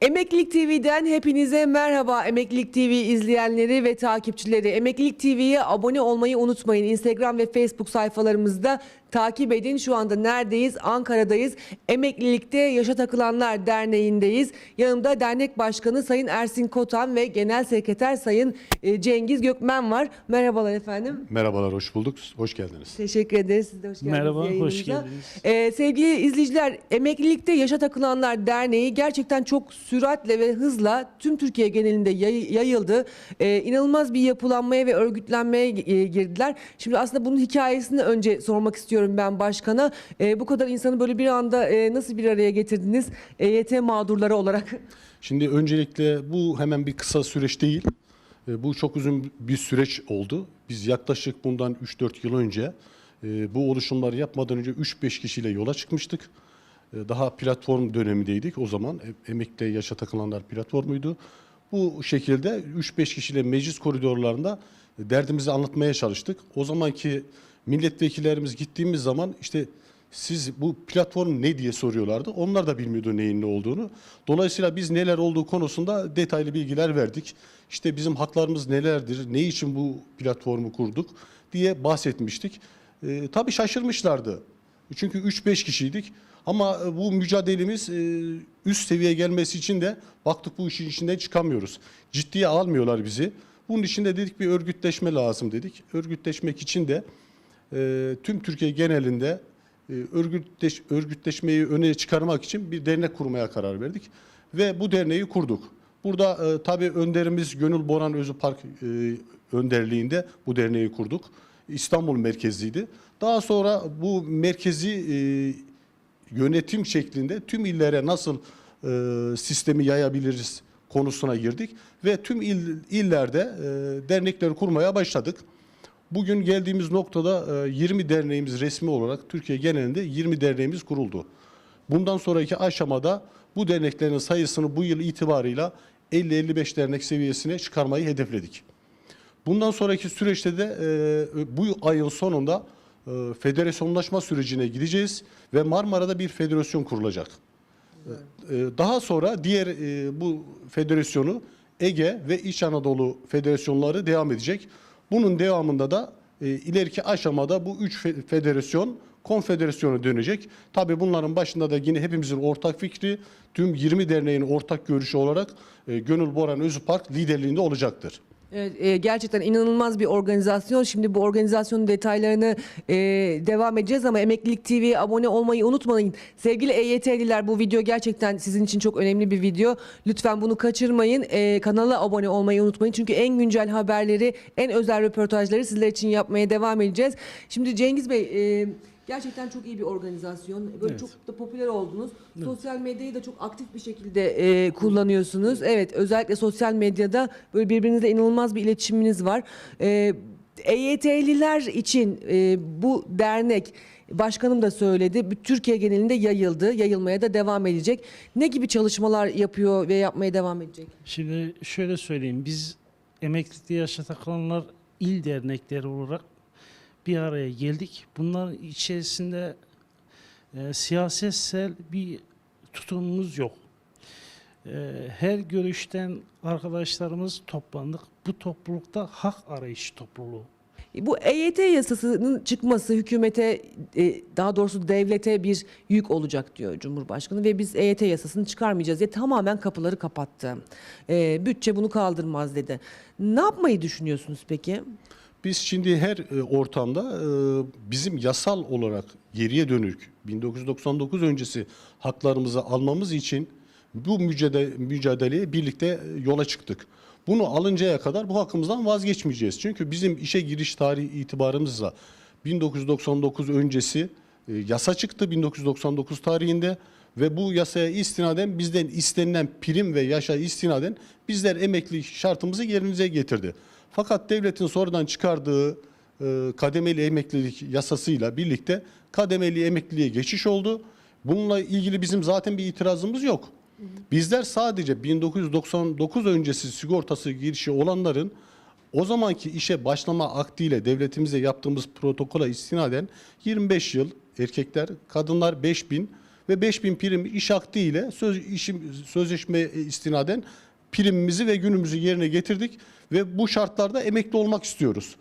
Emeklilik TV'den hepinize merhaba Emeklilik TV izleyenleri ve takipçileri. Emeklilik TV'ye abone olmayı unutmayın. Instagram ve Facebook sayfalarımızda takip edin. Şu anda neredeyiz? Ankara'dayız. Emeklilikte Yaşa Takılanlar Derneği'ndeyiz. Yanımda dernek başkanı Sayın Ersin Kotan ve genel sekreter Sayın e, Cengiz Gökmen var. Merhabalar efendim. Merhabalar, hoş bulduk. Hoş geldiniz. Teşekkür ederiz. Siz de hoş geldiniz Merhaba, hoş yayınımıza. geldiniz. Ee, sevgili izleyiciler, Emeklilikte Yaşa Takılanlar Derneği gerçekten çok süratle ve hızla tüm Türkiye genelinde yay- yayıldı. Ee, inanılmaz bir yapılanmaya ve örgütlenmeye e, girdiler. Şimdi aslında bunun hikayesini önce sormak istiyorum ben başkana. Ee, bu kadar insanı böyle bir anda e, nasıl bir araya getirdiniz EYT mağdurları olarak? Şimdi öncelikle bu hemen bir kısa süreç değil. E, Bu çok uzun bir süreç oldu. Biz yaklaşık bundan 3-4 yıl önce e, bu oluşumları yapmadan önce 3-5 kişiyle yola çıkmıştık. E, Daha platform dönemindeydik o zaman. E, Emekli Yaşa Takılanlar platformuydu. Bu şekilde 3-5 kişiyle meclis koridorlarında derdimizi anlatmaya çalıştık. O zamanki milletvekillerimiz gittiğimiz zaman işte siz bu platform ne diye soruyorlardı. Onlar da bilmiyordu neyin ne olduğunu. Dolayısıyla biz neler olduğu konusunda detaylı bilgiler verdik. İşte bizim haklarımız nelerdir, ne için bu platformu kurduk diye bahsetmiştik. Ee, tabii şaşırmışlardı. Çünkü 3-5 kişiydik. Ama e, bu mücadelemiz e, üst seviyeye gelmesi için de baktık bu işin içinden çıkamıyoruz. Ciddiye almıyorlar bizi. Bunun için de dedik bir örgütleşme lazım dedik. Örgütleşmek için de e, tüm Türkiye genelinde e, örgütleş, örgütleşmeyi öne çıkarmak için bir dernek kurmaya karar verdik. Ve bu derneği kurduk. Burada e, tabii önderimiz Gönül Boran Özü Park e, önderliğinde bu derneği kurduk. İstanbul merkezliydi. Daha sonra bu merkezi e, yönetim şeklinde tüm illere nasıl e, sistemi yayabiliriz konusuna girdik ve tüm il, illerde e, dernekleri kurmaya başladık. Bugün geldiğimiz noktada e, 20 derneğimiz resmi olarak Türkiye genelinde 20 derneğimiz kuruldu. Bundan sonraki aşamada bu derneklerin sayısını bu yıl itibarıyla 50-55 dernek seviyesine çıkarmayı hedefledik. Bundan sonraki süreçte de e, bu ayın sonunda e, federasyonlaşma sürecine gideceğiz ve Marmara'da bir federasyon kurulacak. E, daha sonra diğer e, bu federasyonu Ege ve İç Anadolu federasyonları devam edecek. Bunun devamında da e, ileriki aşamada bu üç fe- federasyon konfederasyona dönecek. Tabii bunların başında da yine hepimizin ortak fikri, tüm 20 derneğin ortak görüşü olarak e, Gönül Boran Özüpark liderliğinde olacaktır. Evet, e, gerçekten inanılmaz bir organizasyon. Şimdi bu organizasyonun detaylarını e, devam edeceğiz ama Emeklilik TV'ye abone olmayı unutmayın. Sevgili EYT'liler bu video gerçekten sizin için çok önemli bir video. Lütfen bunu kaçırmayın. E, kanala abone olmayı unutmayın. Çünkü en güncel haberleri, en özel röportajları sizler için yapmaya devam edeceğiz. Şimdi Cengiz Bey... E, Gerçekten çok iyi bir organizasyon. Böyle Evet. çok da popüler oldunuz. Sosyal medyayı da çok aktif bir şekilde e, kullanıyorsunuz. Evet, özellikle sosyal medyada böyle birbirinizle inanılmaz bir iletişiminiz var. E, EYT'liler için e, bu dernek başkanım da söyledi. Türkiye genelinde yayıldı. Yayılmaya da devam edecek. Ne gibi çalışmalar yapıyor ve yapmaya devam edecek? Şimdi şöyle söyleyeyim. Biz emeklilikte yaşa takılanlar il dernekleri olarak bir araya geldik. Bunların içerisinde e, siyasetsel bir tutumumuz yok. E, her görüşten arkadaşlarımız toplandık. Bu toplulukta hak arayış topluluğu. Bu EYT yasasının çıkması hükümete e, daha doğrusu devlete bir yük olacak diyor Cumhurbaşkanı ve biz EYT yasasını çıkarmayacağız diye tamamen kapıları kapattı. E, bütçe bunu kaldırmaz dedi. Ne yapmayı düşünüyorsunuz peki? Biz şimdi her e, ortamda e, bizim yasal olarak geriye dönük 1999 öncesi haklarımızı almamız için bu mücadele, mücadeleye birlikte e, yola çıktık. Bunu alıncaya kadar bu hakkımızdan vazgeçmeyeceğiz. Çünkü bizim işe giriş tarihi itibarımızla 1999 öncesi yasa çıktı 1999 tarihinde ve bu yasaya istinaden bizden istenilen prim ve yaşa istinaden bizler emeklilik şartımızı yerinize getirdi. Fakat devletin sonradan çıkardığı e, kademeli emeklilik yasasıyla birlikte kademeli emekliliğe geçiş oldu. Bununla ilgili bizim zaten bir itirazımız yok. Bizler sadece 1999 öncesi sigortası girişi olanların o zamanki işe başlama akdiyle devletimize yaptığımız protokola istinaden 25 yıl erkekler, kadınlar 5000 ve 5000 prim iş akdi ile söz, işim, sözleşme istinaden primimizi ve günümüzü yerine getirdik ve bu şartlarda emekli olmak istiyoruz.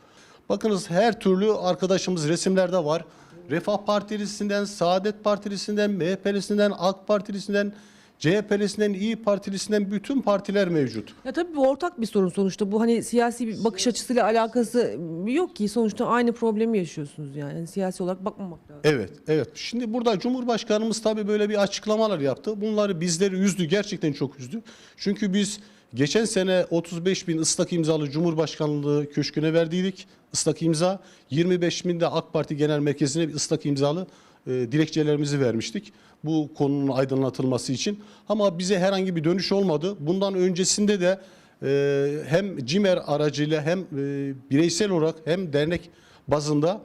Bakınız her türlü arkadaşımız resimlerde var. Refah Partilisinden, Saadet Partilisinden, MHP'lisinden, AK Partilisinden, CHP'lisinden, İyi Partilisinden bütün partiler mevcut. Ya tabii bu ortak bir sorun sonuçta. Bu hani siyasi bir bakış açısıyla alakası yok ki. Sonuçta aynı problemi yaşıyorsunuz yani. Yani siyasi olarak bakmamak lazım. Evet, evet. Şimdi burada Cumhurbaşkanımız tabii böyle bir açıklamalar yaptı. Bunları bizleri üzdü, gerçekten çok üzdü. Çünkü biz geçen sene 35 bin ıslak imzalı Cumhurbaşkanlığı köşküne verdiydik. Islak imza. 25 bin de AK Parti Genel Merkezi'ne bir ıslak imzalı dilekçelerimizi vermiştik. Bu konunun aydınlatılması için. Ama bize herhangi bir dönüş olmadı. Bundan öncesinde de e, hem CİMER aracıyla hem e, bireysel olarak hem dernek bazında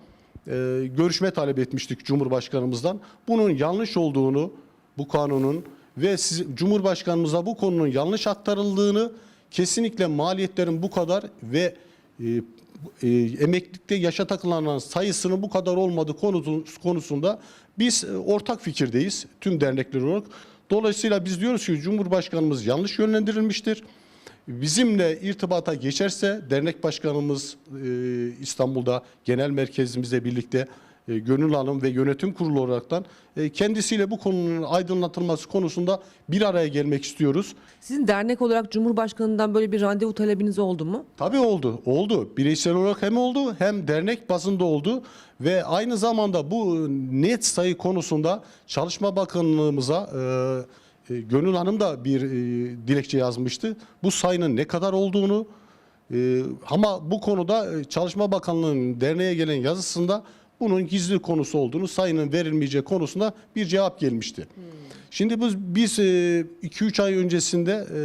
e, görüşme talep etmiştik Cumhurbaşkanımızdan. Bunun yanlış olduğunu, bu kanunun ve siz, Cumhurbaşkanımıza bu konunun yanlış aktarıldığını, kesinlikle maliyetlerin bu kadar ve e, e, emeklilikte yaşa takılanların sayısının bu kadar olmadığı konusu- konusunda biz e, ortak fikirdeyiz tüm dernekler olarak. Dolayısıyla biz diyoruz ki Cumhurbaşkanımız yanlış yönlendirilmiştir. Bizimle irtibata geçerse dernek başkanımız e, İstanbul'da genel merkezimizle birlikte e, Gönül Hanım ve yönetim kurulu olaraktan e, kendisiyle bu konunun aydınlatılması konusunda bir araya gelmek istiyoruz. Sizin dernek olarak Cumhurbaşkanı'ndan böyle bir randevu talebiniz oldu mu? Tabii oldu, oldu. Bireysel olarak hem oldu hem dernek bazında oldu ve aynı zamanda bu net sayı konusunda Çalışma Bakanlığımıza e, e, Gönül Hanım da bir e, dilekçe yazmıştı. Bu sayının ne kadar olduğunu e, ama bu konuda e, Çalışma Bakanlığı'nın derneğe gelen yazısında bunun gizli konusu olduğunu, sayının verilmeyeceği konusunda bir cevap gelmişti. Şimdi biz biz 2-3 ay öncesinde e,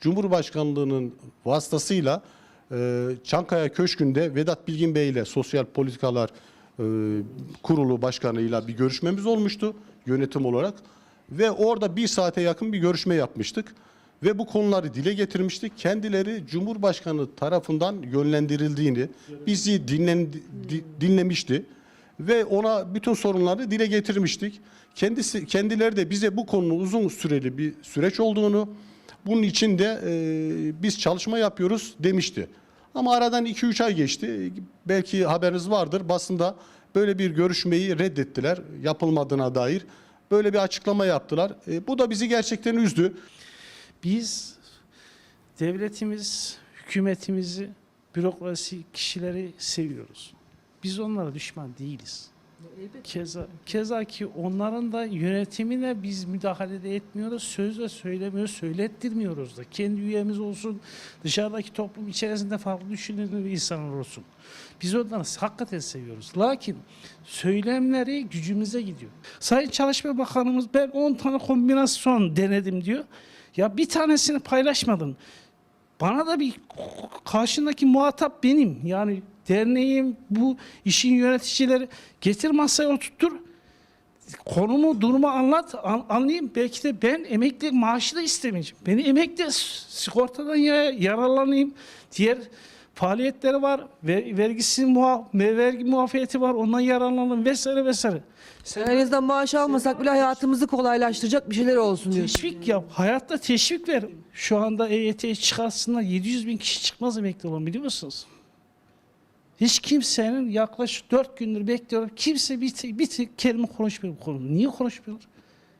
Cumhurbaşkanlığının vasıtasıyla e, Çankaya Köşkü'nde Vedat Bilgin Bey ile Sosyal Politikalar e, Kurulu Başkanı'yla bir görüşmemiz olmuştu yönetim olarak. Ve orada bir saate yakın bir görüşme yapmıştık. Ve bu konuları dile getirmiştik. Kendileri Cumhurbaşkanı tarafından yönlendirildiğini, bizi dinlen, di- dinlemişti ve ona bütün sorunları dile getirmiştik. Kendisi kendileri de bize bu konunun uzun süreli bir süreç olduğunu, bunun için de e, biz çalışma yapıyoruz demişti. Ama aradan 2-3 ay geçti. Belki haberiniz vardır. Basında böyle bir görüşmeyi reddettiler yapılmadığına dair. Böyle bir açıklama yaptılar. E, bu da bizi gerçekten üzdü. Biz devletimiz, hükümetimizi, bürokrasi kişileri seviyoruz. Biz onlara düşman değiliz. Keza, keza ki onların da yönetimine biz müdahale de etmiyoruz, sözle söylemiyoruz, söylettirmiyoruz da. Kendi üyemiz olsun, dışarıdaki toplum içerisinde farklı düşünen insanlar olsun. Biz onları hakikaten seviyoruz. Lakin söylemleri gücümüze gidiyor. Sayın Çalışma Bakanımız ben 10 tane kombinasyon denedim diyor. Ya bir tanesini paylaşmadın. Bana da bir karşındaki muhatap benim. Yani derneğim bu işin yöneticileri getir masaya oturttur. Konumu, durumu anlat, an- anlayayım. Belki de ben emekli maaşı da istemeyeceğim. Beni emekli sigortadan ya- yararlanayım. Diğer faaliyetleri var. Ver, vergisi muha, vergi muafiyeti var. Ondan yararlanalım vesaire vesaire. Sen En azından maaş almasak bile hayatımızı kolaylaştıracak bir şeyler olsun diyorsun. Teşvik yap. Hayatta teşvik ver. Şu anda EYT'yi çıkarsınlar 700 bin kişi çıkmaz emekli olan biliyor musunuz? Hiç kimsenin yaklaşık 4 gündür bekliyorum. Kimse bir, tek- bir kelime konuşmuyor. Niye konuşmuyorlar?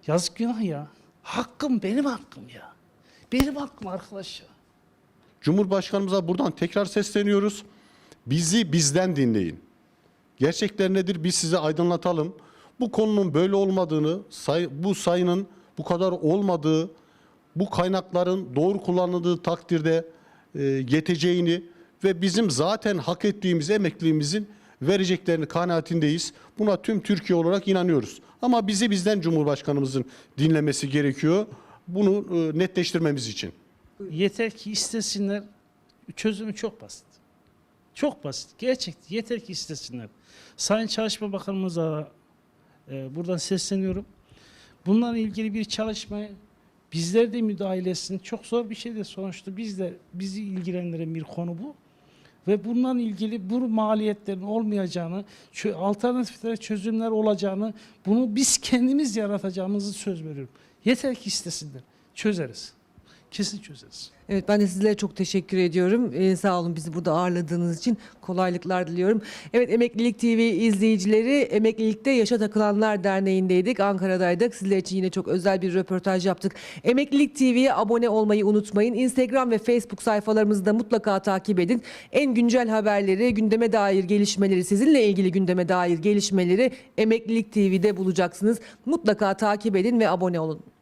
Yazık günah ya. Hakkım benim hakkım ya. Benim hakkım arkadaş ya. Cumhurbaşkanımıza buradan tekrar sesleniyoruz. Bizi bizden dinleyin. Gerçekler nedir? Biz size aydınlatalım. Bu konunun böyle olmadığını, say- bu sayının bu kadar olmadığı, bu kaynakların doğru kullanıldığı takdirde e, yeteceğini ve bizim zaten hak ettiğimiz emekliliğimizin vereceklerini kanaatindeyiz. Buna tüm Türkiye olarak inanıyoruz. Ama bizi bizden Cumhurbaşkanımızın dinlemesi gerekiyor. Bunu e, netleştirmemiz için. Yeter ki istesinler. Çözümü çok basit. Çok basit. Gerçekten yeter ki istesinler. Sayın Çalışma Bakanımıza e, buradan sesleniyorum. Bunlarla ilgili bir çalışmaya bizler de müdahale etsin. Çok zor bir şey de sonuçta biz bizi ilgilendiren bir konu bu. Ve bundan ilgili bu maliyetlerin olmayacağını, alternatiflere çözümler olacağını, bunu biz kendimiz yaratacağımızı söz veriyorum. Yeter ki istesinler. Çözeriz. Kesin çözeriz. Evet ben de sizlere çok teşekkür ediyorum. Ee, sağ olun bizi burada ağırladığınız için kolaylıklar diliyorum. Evet Emeklilik TV izleyicileri Emeklilikte Yaşa Takılanlar Derneği'ndeydik. Ankara'daydık. Sizler için yine çok özel bir röportaj yaptık. Emeklilik TV'ye abone olmayı unutmayın. Instagram ve Facebook sayfalarımızı da mutlaka takip edin. En güncel haberleri, gündeme dair gelişmeleri, sizinle ilgili gündeme dair gelişmeleri Emeklilik TV'de bulacaksınız. Mutlaka takip edin ve abone olun.